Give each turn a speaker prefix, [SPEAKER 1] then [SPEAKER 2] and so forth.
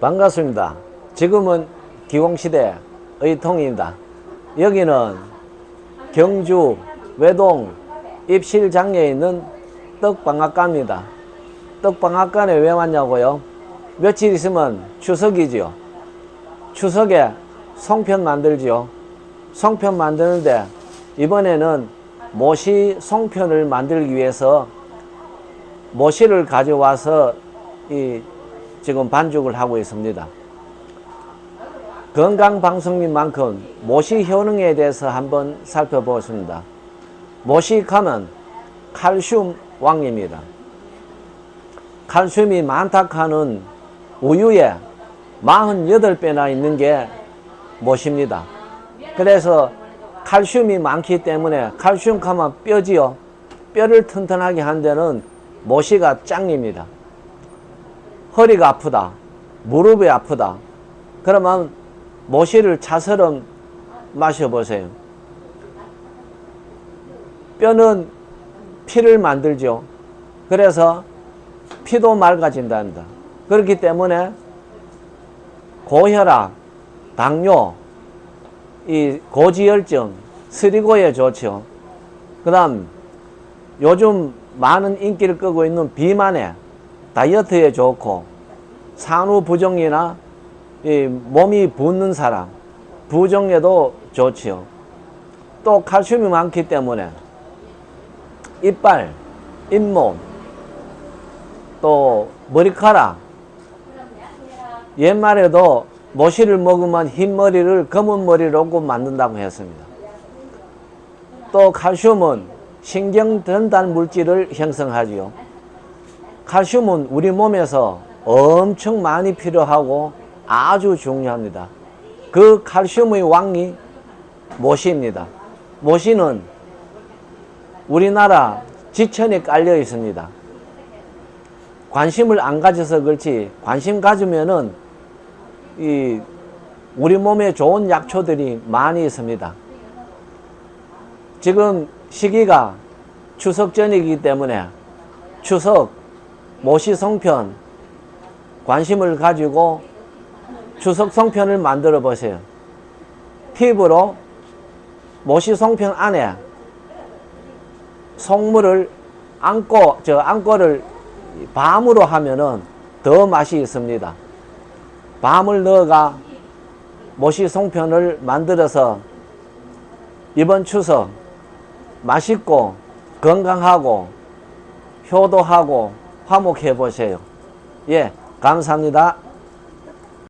[SPEAKER 1] 반갑습니다. 지금은 기공시대 의 통입니다. 여기는 경주 외동 입실장에 있는 떡방앗간입니다. 떡방앗간에 왜 왔냐고요? 며칠 있으면 추석이지요. 추석에 송편 만들지요. 송편 만드는데 이번에는 모시 송편을 만들기 위해서 모시를 가져와서 이 지금 반죽을 하고 있습니다. 건강방송인 만큼 모시 효능에 대해서 한번 살펴보겠습니다. 모시하면 칼슘 왕입니다. 칼슘이 많다 하는 우유에 48배나 있는 게 모시입니다. 그래서 칼슘이 많기 때문에 칼슘 하면 뼈지요. 뼈를 튼튼하게 한 데는 모시가 짱입니다. 허리가 아프다. 무릎이 아프다. 그러면 모시를 차처럼 마셔보세요. 뼈는 피를 만들죠. 그래서 피도 맑아진답니다. 그렇기 때문에 고혈압, 당뇨, 이 고지혈증, 스리고에 좋죠. 그 다음 요즘 많은 인기를 끄고 있는 비만에 다이어트에 좋고 산후 부종이나 이 몸이 붓는 사람 부종에도 좋지요. 또 칼슘이 많기 때문에 이빨, 잇몸, 또 머리카락 옛말에도 모시를 먹으면 흰 머리를 검은 머리로 꼭 만든다고 했습니다. 또 칼슘은 신경 전달 물질을 형성하지요. 칼슘은 우리 몸에서 엄청 많이 필요하고 아주 중요합니다. 그 칼슘의 왕이 모시입니다. 모시는 우리나라 지천에 깔려 있습니다. 관심을 안 가져서 그렇지 관심 가지면은 이 우리 몸에 좋은 약초들이 많이 있습니다. 지금 시기가 추석 전이기 때문에 추석 모시 송편 관심을 가지고 추석 송편을 만들어 보세요. 팁으로 모시 송편 안에 송물을 안고 저 안고를 밤으로 하면은 더 맛이 있습니다. 밤을 넣어가 모시 송편을 만들어서 이번 추석 맛있고 건강하고 효도하고 화목해 보세요. 예, 감사합니다.